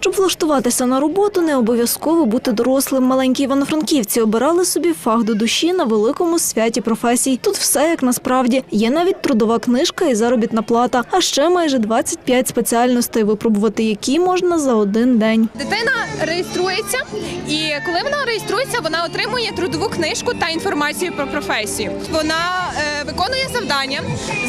Щоб влаштуватися на роботу, не обов'язково бути дорослим. Маленькі івано-франківці обирали собі фах до душі на великому святі професій. Тут все як насправді. Є навіть трудова книжка і заробітна плата, а ще майже 25 спеціальностей, випробувати які можна за один день. Дитина реєструється, і коли вона реєструється, вона отримує трудову книжку та інформацію про професію. Вона е, виконує завдання.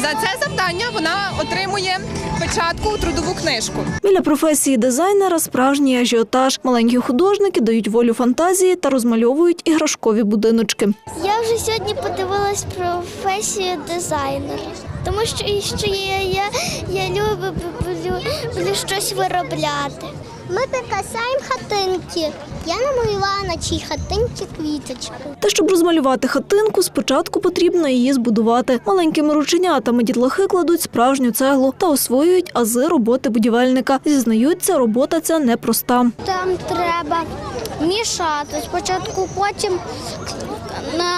За це завдання вона отримує печатку у трудову книжку. Біля професії дизайнера справжній ажіотаж. Маленькі художники дають волю фантазії та розмальовують іграшкові будиночки. Я вже сьогодні подивилась професію дизайнера, тому що, що я, я, я люблю, люблю, люблю щось виробляти. Ми прикрасаємо хатинки. Я намалювала на цій хатинці квіточку. Та щоб розмалювати хатинку, спочатку потрібно її збудувати. Маленькими рученятами дітлахи кладуть справжню цеглу та освоюють ази роботи будівельника. Зізнаються, робота ця непроста. Там треба мішати спочатку, потім на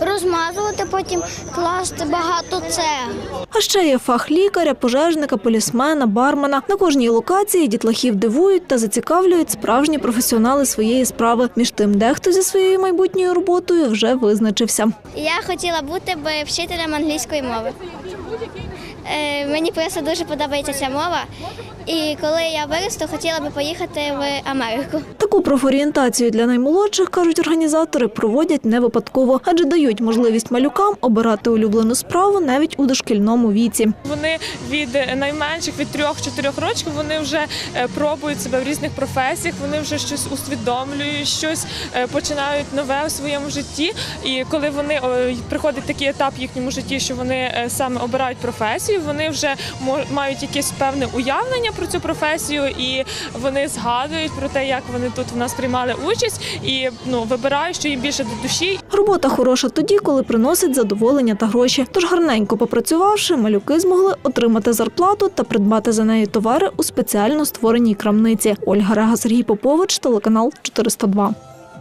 розмазувати, потім класти багато цегл. А ще є фах лікаря, пожежника, полісмена, бармена. На кожній локації дітлахів дивують та зацікавлюють справжні професіонали своєї справи. Між тим, дехто зі своєю майбутньою роботою вже визначився. Я хотіла бути би вчителем англійської мови. Е, Мені просто дуже подобається ця мова. І коли я виросту, хотіла би поїхати в Америку. Таку профорієнтацію для наймолодших, кажуть організатори, проводять не випадково, адже дають можливість малюкам обирати улюблену справу навіть у дошкільному віці. Вони від найменших від 3-4 років вони вже е, пробують себе в різних професіях. Вони вже щось усвідомлюють, щось е, починають нове у своєму житті. І коли вони приходить такий етап в їхньому житті, що вони е, саме обирають професію, вони вже мають якесь певне уявлення про цю професію, і вони згадують про те, як вони тут в нас приймали участь, і ну вибирають, що їм більше до душі, Робота хороша тоді, коли приносить задоволення та гроші. Тож гарненько попрацювавши, малюки змогли отримати зарплату та придбати за неї товари у спеціально створеній крамниці. Ольга Рега, Сергій Попович, телеканал 402.